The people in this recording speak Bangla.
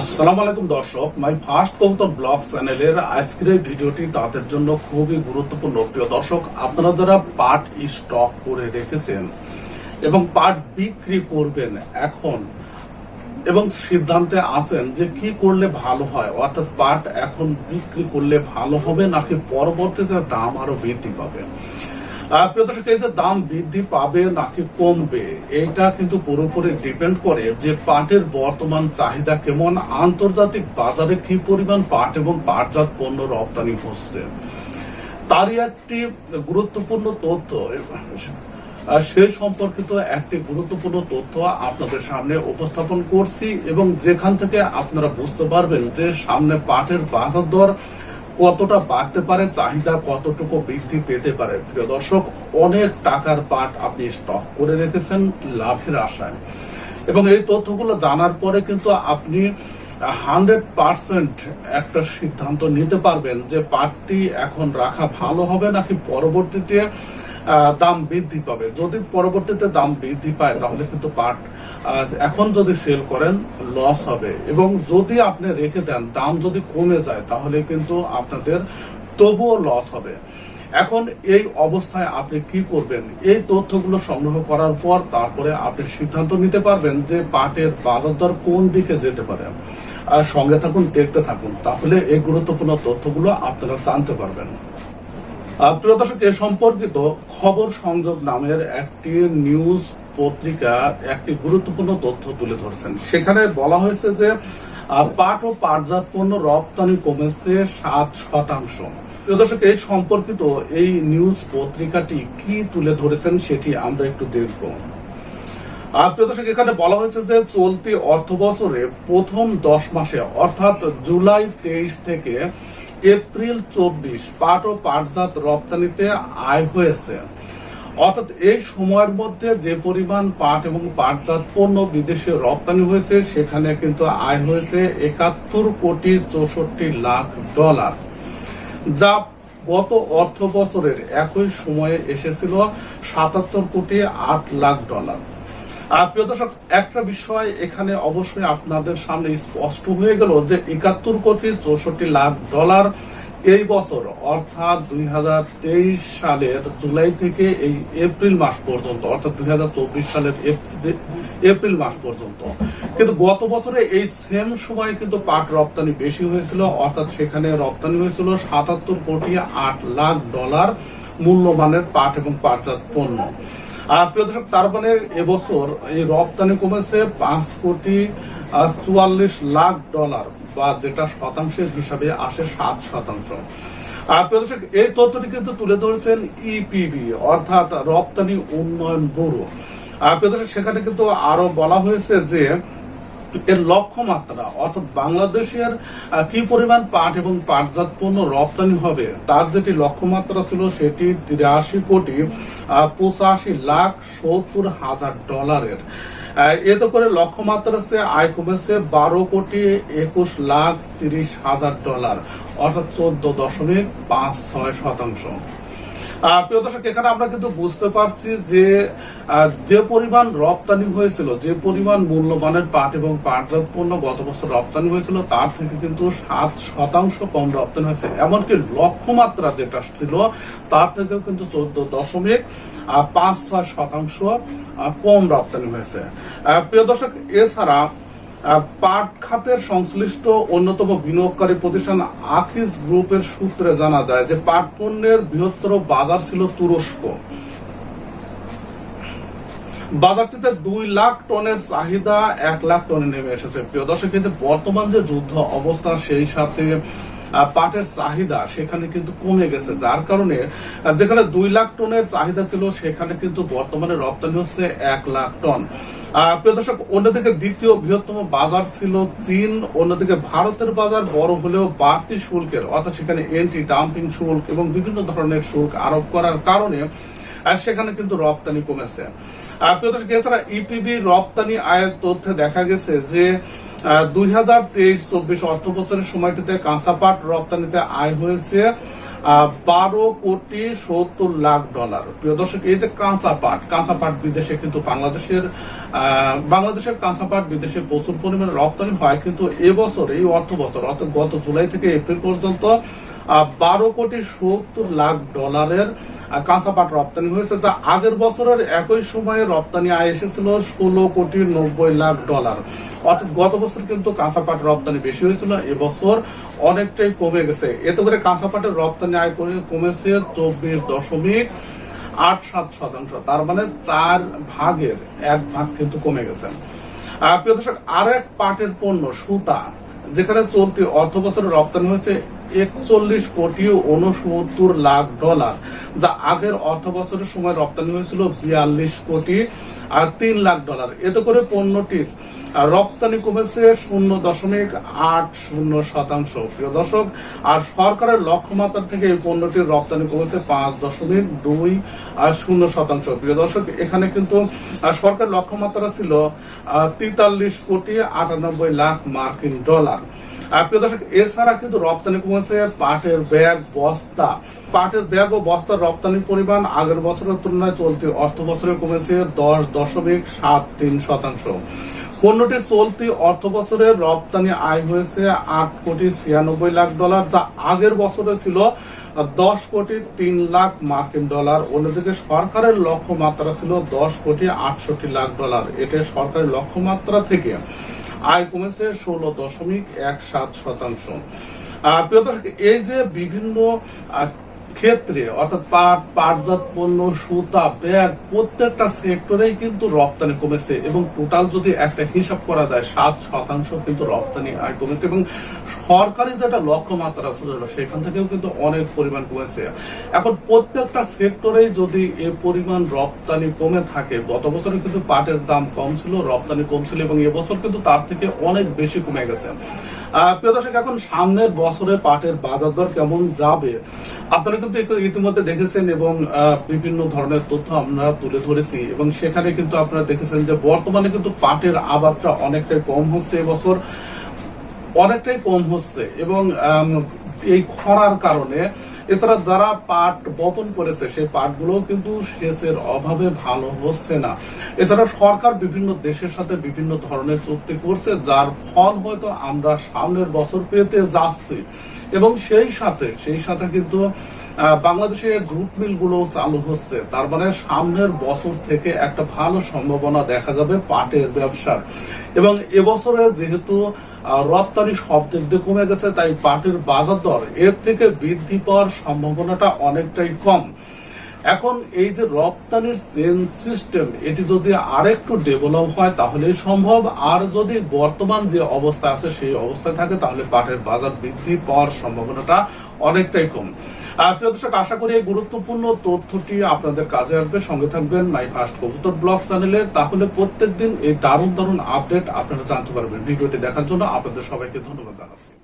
আসসালামু আলাইকুম দর্শক, মাই ফার্স্ট কবুতর ব্লগ চ্যানেলের আজকের ভিডিওটি তাদের জন্য খুবই গুরুত্বপূর্ণ। প্রিয় দর্শক, আপনারা যারা পাট স্টক করে রেখেছেন এবং পাট বিক্রি করবেন এখন এবং সিদ্ধান্তে আছেন যে কি করলে ভালো হয়, অর্থাৎ পাট এখন বিক্রি করলে ভালো হবে নাকি পরবর্তীতে দাম আরও বৃদ্ধি পাবে? প্রিয় দর্শক, এই যে দাম বৃদ্ধি পাবে নাকি কমবে এইটা কিন্তু পুরোপুরি ডিপেন্ড করে যে পাটের বর্তমান চাহিদা কেমন, আন্তর্জাতিক বাজারে কি পরিমাণ পাট এবং পাটজাত পণ্য রপ্তানি হচ্ছে। তারই একটি গুরুত্বপূর্ণ তথ্য সেই সম্পর্কিত একটি গুরুত্বপূর্ণ তথ্য আপনাদের সামনে উপস্থাপন করছি এবং যেখান থেকে আপনারা বুঝতে পারবেন যে সামনে পাটের বাজার দর কতটা বাড়তে পারে, চাহিদা কতটুকু বৃদ্ধি পেতে পারে? প্রিয় দর্শক, অনেক টাকার পাট আপনি স্টক করে রেখেছেন লাভের আশায়। এবং এই তথ্যগুলো জানার পরে কিন্তু আপনি হান্ড্রেড পার্সেন্ট একটা সিদ্ধান্ত নিতে পারবেন যে পাটটি এখন রাখা ভালো হবে নাকি পরবর্তীতে দাম বৃদ্ধি পাবে। যদি পরবর্তীতে দাম বৃদ্ধি পায়, তাহলে কিন্তু পাট এখন যদি সেল করেন লস হবে। এবং যদি আপনি রেখে দেন, দাম যদি কমে যায়, তাহলে কিন্তু আপনাদের তবুও লস হবে। এখন এই অবস্থায় আপনি কি করবেন? এই তথ্যগুলো সংগ্রহ করার পর তারপরে আপনি সিদ্ধান্ত নিতে পারবেন যে পাটের বাজার দর কোন দিকে যেতে পারে। সঙ্গে থাকুন, দেখতে থাকুন, তাহলে এই গুরুত্বপূর্ণ তথ্যগুলো আপনারা জানতে পারবেন। প্রিয় দর্শক, এ সম্পর্কিত খবর সংযোগ নামের একটি নিউজ পত্রিকা একটি গুরুত্বপূর্ণ তথ্য তুলে ধরেছেন। সেখানে বলা হয়েছে যে পাট ও পাটজাত পণ্য রপ্তানি কমেছে সাত শতাংশ। দর্শক, এই সম্পর্কিত এই নিউজ পত্রিকাটি কি তুলে ধরেছেন সেটি আমরা একটু দেখব। দর্শক, এখানে বলা হয়েছে যে, চলতি অর্থ বছরে প্রথম দশ মাসে, অর্থাৎ জুলাই তেইশ থেকে এপ্রিল চব্বিশ, পাট ও পাটজাত রপ্তানিতে আয় হয়েছে। অর্থাৎ এই সময়ের মধ্যে যে পরিমাণ পাট এবং পাটজাত পণ্য বিদেশে রপ্তানি হয়েছে, সেখানে কিন্তু আয় হয়েছে একাত্তর কোটি চৌষট্টি লাখ ডলার, যা গত অর্থ বছরের একই সময়ে এসেছিল সাতাত্তর কোটি আট লাখ ডলার। আর প্রিয় দর্শক, একটা বিষয় এখানে অবশ্যই আপনাদের সামনে স্পষ্ট হয়ে গেল যে একাত্তর কোটি চৌষট্টি লাখ ডলার এই বছর, অর্থাৎ দুই হাজার তেইশ সালের জুলাই থেকে এই এপ্রিল মাস পর্যন্ত, অর্থাৎ দুই হাজার চব্বিশ সালের এপ্রিল মাস পর্যন্ত। কিন্তু গত বছরে এই সেম সময়ে কিন্তু পাট রপ্তানি বেশি হয়েছিল, অর্থাৎ সেখানে রপ্তানি হয়েছিল সাতাত্তর কোটি আট লাখ ডলার মূল্যমানের পাট এবং পাটজাত পণ্য। আর প্রিয় দর্শক, তার মানে এবছর এই রপ্তানি কমেছে পাঁচ কোটি চুয়াল্লিশ লাখ ডলার বা যেটা শতাংশের হিসাবে আসে সাত শতাংশ। আর প্রিয় দর্শক, এই তথ্যটি কিন্তু তুলে ধরেছেন ইপিবি অর্থাৎ রপ্তানি উন্নয়ন ব্যুরো। আর প্রিয় দর্শক, সেখানে কিন্তু আরও বলা হয়েছে যে এর লক্ষ্যমাত্রা, অর্থাৎ বাংলাদেশের কি পরিমাণ পাট এবং পাটজাত পণ্য রপ্তানি হবে, তার যেটি লক্ষ্যমাত্রা ছিল সেটি তিরাশি কোটি পঁচাশি লাখ সত্তর হাজার ডলারের। এতে করে লক্ষ্যমাত্রা সে আয় কমেছে বারো কোটি একুশ লাখ তিরিশ হাজার ডলার, অর্থাৎ চোদ্দ দশমিক পাঁচ ছয় শতাংশ। প্রিয় দর্শক, এখানে আমরা কিন্তু বুঝতে পারছি যে যে পরিমাণ রপ্তানি হয়েছিল, যে পরিমাণ মূল্যমানের পাট এবং পাটজাত পণ্য গত বছর রপ্তানি হয়েছিল, তার থেকে কিন্তু সাত শতাংশ কম রপ্তানি হয়েছে। এমনকি লক্ষ্যমাত্রা যেটা ছিল, তার থেকেও কিন্তু চোদ্দ দশমিক পাঁচ ছয় শতাংশ কম রপ্তানি হয়েছে। প্রিয় দর্শক, এছাড়া পাট খাতের সংশ্লিষ্ট অন্যতম বিনিয়োগকারী প্রতিষ্ঠান আখিস গ্রুপের সূত্রে জানা যায় যে পাট পণ্যের বৃহত্তর বাজার ছিল তুরস্ক। বাজারটিতে দুই লাখ টনের চাহিদা এক লাখ টনে নেমে এসেছে। প্রিয় দর্শক কিন্তু বর্তমান যে যুদ্ধ অবস্থা, সেই সাথে পাটের চাহিদা সেখানে কিন্তু কমে গেছে। যার কারণে যেখানে দুই লাখ টনের চাহিদা ছিল, সেখানে কিন্তু বর্তমানে রপ্তানি হচ্ছে এক লাখ টন। প্রিয় দর্শক, অন্যদিকে দ্বিতীয় বৃহত্তম বাজার ছিল চীন, অন্যদিকে ভারতের বাজার বড় হলেও বাড়তি শুল্কের, অর্থাৎ সেখানে এন্টি ডাম্পিং শুল্ক এবং বিভিন্ন ধরনের শুল্ক আরোপ করার কারণে সেখানে কিন্তু রপ্তানি কমেছে। প্রিয় দর্শক, এছাড়া ইপিবি রপ্তানি আয়ের তথ্যে দেখা গেছে যে দুই হাজার তেইশ চব্বিশ অর্থ বছরের সময়টিতে কাঁচা পাট রপ্তানিতে আয় হয়েছে বারো কোটি সত্তর লাখ ডলার। প্রিয় দর্শক, এই যে বিদেশে কিন্তু বাংলাদেশের বাংলাদেশের কাঁচা পাট বিদেশে প্রচুর পরিমাণে রপ্তানি হয়, কিন্তু এবছর, এই অর্থ বছর অর্থাৎ গত জুলাই থেকে এপ্রিল পর্যন্ত বারো কোটি সত্তর লাখ ডলারের কাঁচা পাট রপ্তানি হয়েছে যা আগের বছরের একই সময়ে রপ্তানি আয় এসেছিল ষোলো কোটি নব্বই লাখ ডলার। অর্থাৎ গত বছর কিন্তু কাঁচা পাট রপ্তানি বেশি হয়েছিল, এবছর অনেকটাই কমে গেছে। এতে করে কাঁচা পাটের রপ্তানি আয় কমেছে চব্বিশ দশমিক আট সাত শতাংশ। তার মানে চার ভাগের এক ভাগ কিন্তু কমে গেছে। দর্শক, আরেক পাটের পণ্য, সুতা, যেখানে চলতি অর্থ বছরে রপ্তানি হয়েছে একচল্লিশ কোটি উনসত্তর লাখ ডলার, যা আগের অর্থ বছরের সময় রপ্তানি হয়েছিল বিয়াল্লিশ কোটি আর তিন লাখ ডলার। এতে করে পণ্যটির রপ্তানি কমেছে শূন্য দশমিক আট শূন্য শতাংশ। প্রিয় দর্শক, আর সরকারের লক্ষ্যমাত্রা থেকে এই পণ্যটির রপ্তানি কমেছে পাঁচ দশমিক দুই শূন্য শতাংশ। প্রিয় দর্শক, এখানে কিন্তু সরকার লক্ষ্যমাত্রা ছিল তেতাল্লিশ কোটি আটানব্বই লাখ মার্কিন ডলার। প্রিয় দর্শক, এছাড়া কিন্তু রপ্তানি কমেছে পাটের ব্যাগ, বস্তা। পাটের ব্যাগ ও বস্তার রপ্তানি পরিমাণ আগের বছরের তুলনায় চলতি অর্থ বছরে কমেছে দশ দশমিক সাত তিন শতাংশ। পণ্যটির চলতি অর্থ বছরে রপ্তানি আয় হয়েছে আট কোটি ছিয়ানব্বই লাখ ডলার, যা আগের বছরে ছিল দশ কোটি তিন লাখ মার্কিন ডলার। অন্যদিকে সরকারের লক্ষ্যমাত্রা ছিল দশ কোটি আটষট্টি লাখ ডলার। এটা সরকারের লক্ষ্যমাত্রা থেকে আয় কমেছে ষোলো দশমিক এক সাত শতাংশ। প্রিয় দর্শক এই যে বিভিন্ন ক্ষেত্রে, অর্থাৎ পাট, পাটজাত পণ্য, সুতা, ব্যাগ, প্রত্যেকটা সেক্টরেই কিন্তু রপ্তানি কমেছে এবং টোটাল যদি একটা হিসাব করা যায়, সাত শতাংশ কিন্তু রপ্তানি আয় কমেছে এবং সরকারি যেটা লক্ষ্যমাত্রা ছিল সেখান থেকেও কিন্তু অনেক পরিমাণ কমেছে। এখন প্রত্যেকটা সেক্টরেই যদি এ পরিমাণ রপ্তানি কমে থাকে, গত বছরে কিন্তু পাটের দাম কম ছিল, রপ্তানি কম ছিল এবং এবছর কিন্তু তার থেকে অনেক বেশি কমে গেছে। প্রিয় দর্শক, এখন সামনের বছরে পাটের বাজার দর কেমন যাবে? আপনারা কিন্তু ইতিমধ্যে দেখেছেন এবং বিভিন্ন ধরনের তথ্য আমরা তুলে ধরেছি এবং সেখানে কিন্তু আপনারা দেখেছেন যে বর্তমানে কিন্তু পাটের আবাদটা অনেকটাই কম হচ্ছে এবছর, অনেকটাই কম হচ্ছে এবং এই খরার কারণে এছাড়া যারা পাট বপন করেছে সেই পাটগুলো কিন্তু সেচের অভাবে ভালো হচ্ছে না। এছাড়া সরকার বিভিন্ন দেশের সাথে বিভিন্ন ধরনের চুক্তি করছে, যার ফল হয়তো আমরা সামনের বছর পেতে যাচ্ছি। এবং সেই সাথে সেই সাথে কিন্তু আহ, বাংলাদেশে জুট মিলগুলো চালু হচ্ছে। তার মানে সামনের বছর থেকে একটা ভালো সম্ভাবনা দেখা যাবে পাটের ব্যবসার। এবং এবছরে যেহেতু রপ্তানি সব দিক দিয়ে কমে গেছে তাই পাটের বাজার দর এর থেকে বৃদ্ধি পাওয়ার সম্ভাবনাটা অনেকটাই কম। এখন এই যে রপ্তানির চেন সিস্টেম এটি যদি আরেকটু ডেভেলপ হয়, তাহলেই সম্ভব। আর যদি বর্তমান যে অবস্থা আছে, সেই অবস্থায় থাকে, তাহলে পাটের বাজার বৃদ্ধি পাওয়ার সম্ভাবনাটা অনেকটাই কম। প্রিয় দর্শক, আশা করি এই গুরুত্বপূর্ণ তথ্যটি আপনাদের কাজে আসবে। সঙ্গে থাকবেন মাই ফার্স্ট কবুতর ব্লগ চ্যানেলে তাহলে প্রত্যেকদিন এই দারুণ দারুণ আপডেট আপনারা জানতে পারবেন। ভিডিওটি দেখার জন্য আপনাদের সবাইকে ধন্যবাদ জানাচ্ছি।